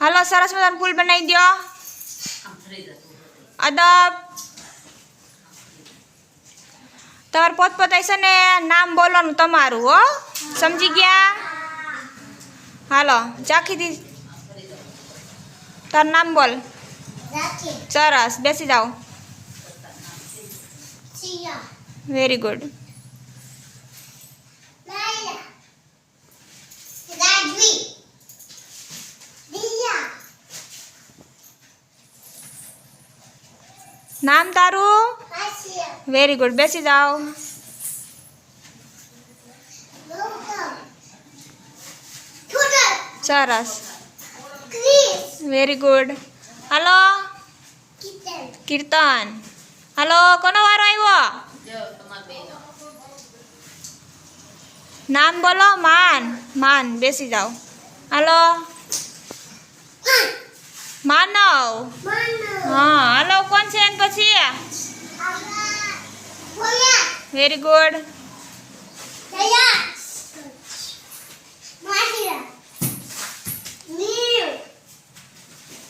હાલો સરસ મજાનું ફૂલ બનાવી દો અદબ. તમારે પોતપોતાય છે ને નામ બોલવાનું તમારું હો. સમજી ગયા? હાલો ચાખીથી તારું નામ બોલ. સરસ બેસી જાઓ. વેરી ગુડ નામ તારું? વેરી ગુડ બેસી જાઓ. સરસ. Very good hello Kirtan. Hello કોનો વારો આવ્યો? નામ બોલો માન. માન. બેસી જાઓ. હાલો માનવ? માનવ. હા હાલો કોણ છે એન પછી? આબા ભોયા વેરી ગુડ દયા માહિરા નીવ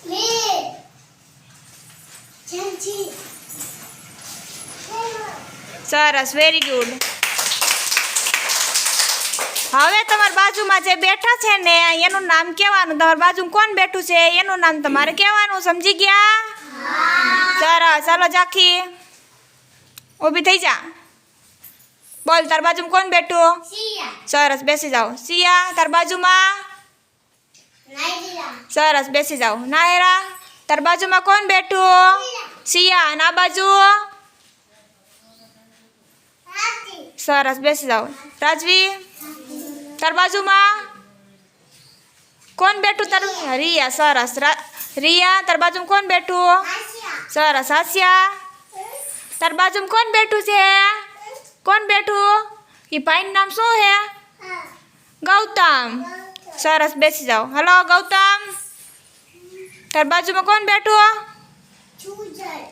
લે જંજી સરસ વેરી ગુડ હવે તમારી બાજુમાં જે બેઠા છે ને એનું નામ કહેવાનું. તમારી બાજુમાં કોણ બેઠું છે? એનું નામ તમારે કહેવાનું. સમજી ગયા? સરસ. ચાલો જાખી. ઊભી થઈ જા. બોલ તાર બાજુમાં કોણ બેઠું? સરસ. બેસી જાઓ. સિયા તાર બાજુમાં? સરસ. બેસી જાઓ. નાયરા તાર બાજુમાં કોણ બેઠું? સિયા. આ બાજુ? સરસ. બેસી જાઓ. રાજવી? તાર બાજુમાં કોણ બેઠું? તારું રિયા, સરસ. રિયા તાર બાજુમાં કોણ બેઠું? સરસ. હાસ્યા. તાર બાજુમાં કોણ બેઠું છે? કોણ બેઠું? એ ભાઈનું નામ શું છે? ગૌતમ. સરસ. બેસી જાઓ. હલો, ગૌતમ. તાર બાજુમાં કોણ બેઠું?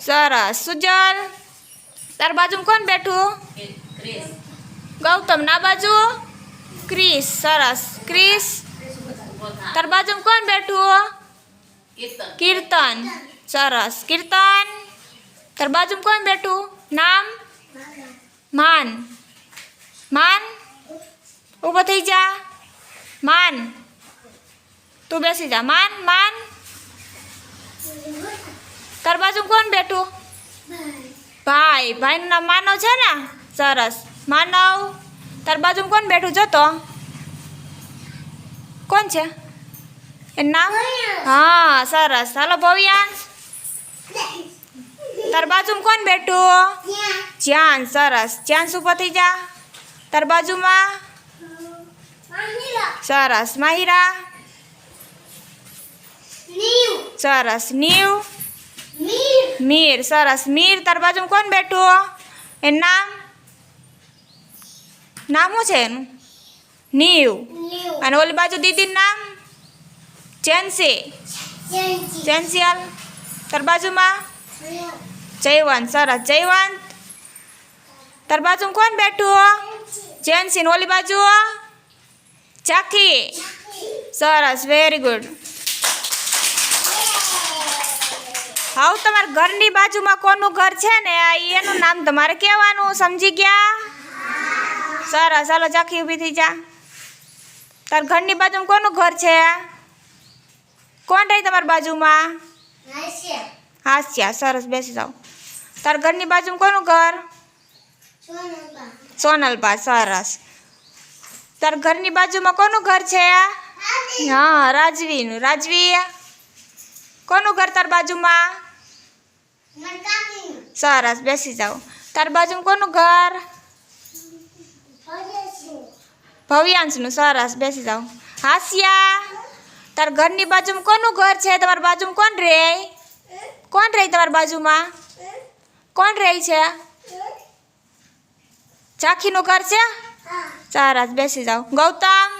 સરસ. સુજલ. તાર બાજુમાં કોણ બેઠું? ગૌતમ. ના બાજુ? ક્રિસ સરસ ક્રિસ તાર બાજુમાં કોણ બેઠું કીર્તન સરસ કીર્તન તાર બાજુમાં કોણ બેઠું નામ માન માન ઊભો થઈ જા માન તું બેસી જા માન માન તાર બાજુમાં કોણ બેઠું ભાઈ ભાઈનું નામ માનવ છે ને સરસ માનવ તાર બાજુમાં કોણ બેઠું જતો કોણ છે? એનું નામ? હા સરસ. હાલો ભવ્યાંશ તાર બાજુમાં કોણ બેઠું? જ્યાન સરસ. જ્યાન શું પતી જા? તાર બાજુમાં? સરસ. માહિરા? સરસ. નીવ? મીર. મીર. સરસ. મીર તાર બાજુમાં કોણ બેઠું? એનું નામ? નામ શું છે એનું? નીવ. અને ઓલી બાજુ દીદીનું નામ? ચેન્સી. જંજી તર બાજુમાં? જયવંત. સરસ. જયવંત. તાર બાજુમાં કોણ બેઠું જેન્સી ને ઓલી બાજુ ચાખી. સરસ. Very good. હાવ તમારા ઘરની બાજુમાં કોનું ઘર છે ને? આ એનું નામ તમારે કહેવાનું સમજી ગયા? સરસ ચાલો ચાખી ઊભી થઈ જા. તાર ઘરની બાજુમાં કોનું ઘર છે? કોણ રહી તમારી બાજુમાં? હા હાસ્યા સરસ બેસી જાઓ. તાર ઘરની બાજુમાં કોનું ઘર? સોનલબા. સરસ. તાર ઘરની બાજુમાં કોનું ઘર છે? હા રાજવીનું. રાજવી કોનું ઘર તાર બાજુમાં? સરસ બેસી જાઓ. તાર બાજુમાં કોનું ઘર? ભવ્યાંશનું સરસ, બેસી જાઓ. હાસ્યા, તાર ઘરની બાજુમાં કોનું ઘર છે? તમારી બાજુમાં કોણ રહે કોણ રહે તમારી બાજુમાં? કોણ રહે છે? ચાખીનું ઘર છે? સરસ, બેસી જાઓ. ગૌતમ,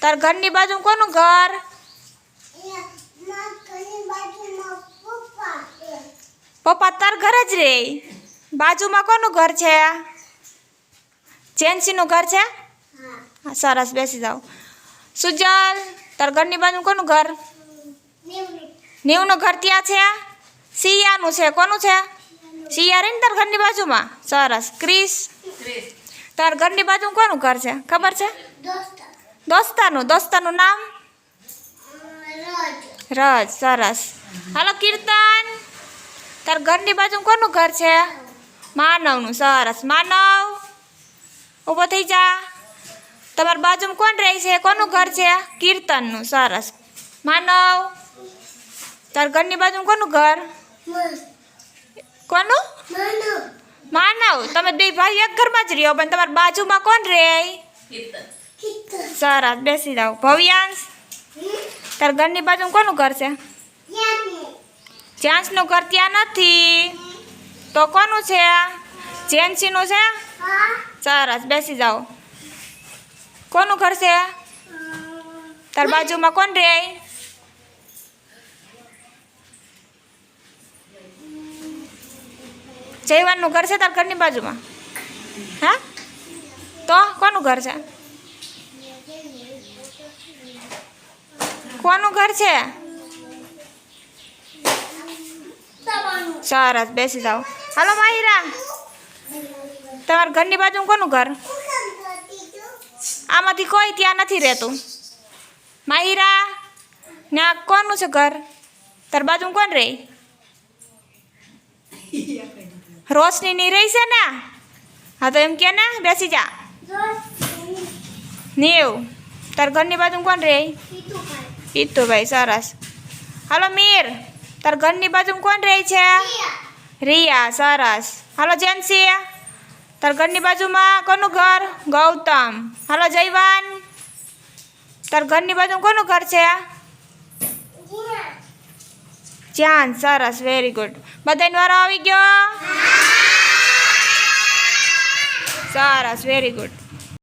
તાર ઘરની બાજુમાં કોનું ઘર? પપ્પા, તાર ઘર જ રે. બાજુમાં કોનું ઘર છે? જેન્સીનું ઘર છે? સરસ બેસી જાઓ. સુજલ તાર ઘરની બાજુ કોનું ઘર. નીવનું. ઘર ત્યાં છે? સિયાનું છે કોનું છે? સિયા રહી ને તાર ઘરની બાજુમાં? સરસ. ક્રિસ તાર ઘરની બાજુ કોનું ઘર છે? ખબર છે? દોસ્તાનું. દોસ્તાનું. નામ? રજ. સરસ. હાલો કીર્તન. તાર ઘરની બાજુ કોનું ઘર છે? માનવનું. સરસ. માનવ. ઊભો થઈ જા. તમારી બાજુમાં કોણ રહે છે? કોનું ઘર છે? કીર્તનનું. સરસ. માનવ, તાર ઘરની બાજુમાં કોનું ઘર? કોનું? માનવ. તમે બે ભાઈ એક ઘરમાં જ રહ્યો, પણ તમારી બાજુમાં કોણ રહે? સરસ. બેસી જાઓ. ભવ્યાંશ, તારા ઘરની બાજુમાં કોનું ઘર છે? જ્યાંશનું ઘર ત્યાં નથી. તો કોનું છે? જેન્સીનું છે. સરસ, બેસી જાઓ. કોનું ઘર છે? તાર બાજુમાં કોણ રહે જયવાનનું ઘર છે તાર ઘરની બાજુમાં? હા? તો કોનું ઘર છે? કોનું ઘર છે. સરસ, બેસી જાઓ. હાલો, માહિરા. તમારા ઘરની બાજુમાં કોનું ઘર શું કામ કરતી તું? આમાંથી કોઈ ત્યાં નથી રહેતું માહિરા ત્યાં કોનું છે ઘર તાર બાજુમાં કોણ રહે રોશની ની રહી છે ને હા તો એમ કે ને બેસી જા દોસ્ત. નીવ તાર ઘરની બાજુમાં કોણ રહે પીતું ખાય. પીતુભાઈ સરસ હાલો મીર તાર ઘરની બાજુમાં કોણ રહે છે પિયા. રિયા સરસ હાલો જેન્સી તાર ઘરની બાજુમાં કોનું ઘર? ગૌતમ. હાલો, જયવાન. તાર ઘરની બાજુમાં કોનું ઘર છે જ્યાન સરસ વેરી ગુડ બધાને વારો આવી ગયો? સરસ વેરી ગુડ